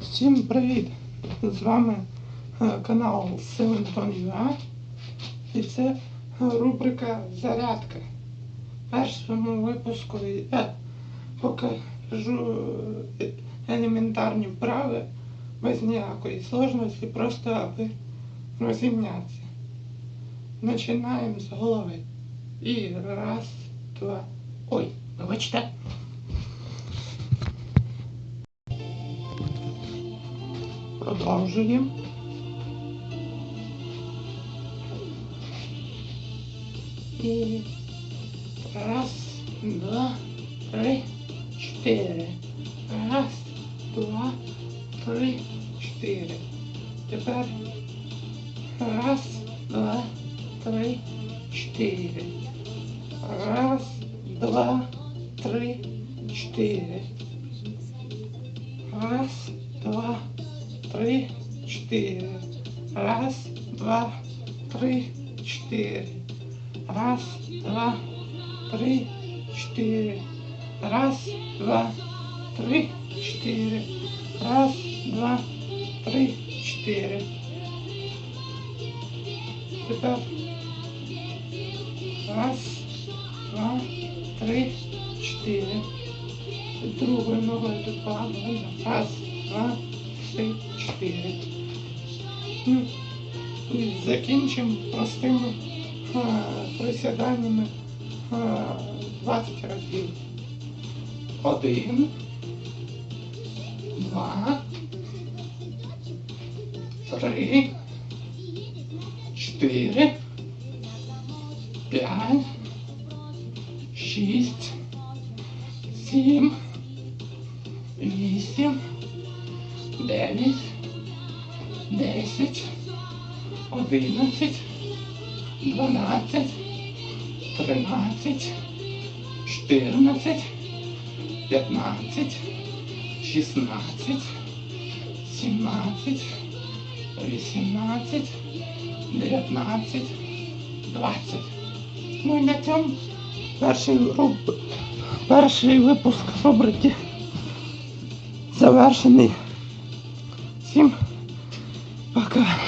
Всім привіт! З вами е, канал Силентон UA і це е, рубрика Зарядка. Першому випуску я покажу е, елементарні вправи без ніякої сложності, просто аби розімнятися. Починаємо з голови. І раз, два. Ой, вибачте. Продовжуємо. І раз, два, три, чотири. Раз, два, три, чотири. Тепер раз, два, три, чотири. Раз, два, три, чотири. Раз, два, три, чотири. Раз, два, три, чотири. Раз, два, три, чотири. Раз, два, три, чотири. Раз, два, три, чотири. Тепер раз, два, три, чотири. Другою ногою добавимо. Раз, два, три, Ну, І закінчимо простими а, присяданнями а, 20 разів. Один, два, три, чотири, п'ять, шість, сім, вісім, дев'ять, десять, одинадцять, дванадцять, тринадцять, чотирнадцять, п'ятнадцять, шістнадцять, сімнадцять, вісімнадцять, дев'ятнадцять, двадцять. Ну і на цьому перший руб... перший випуск рубрики завершений. Всім Oh god.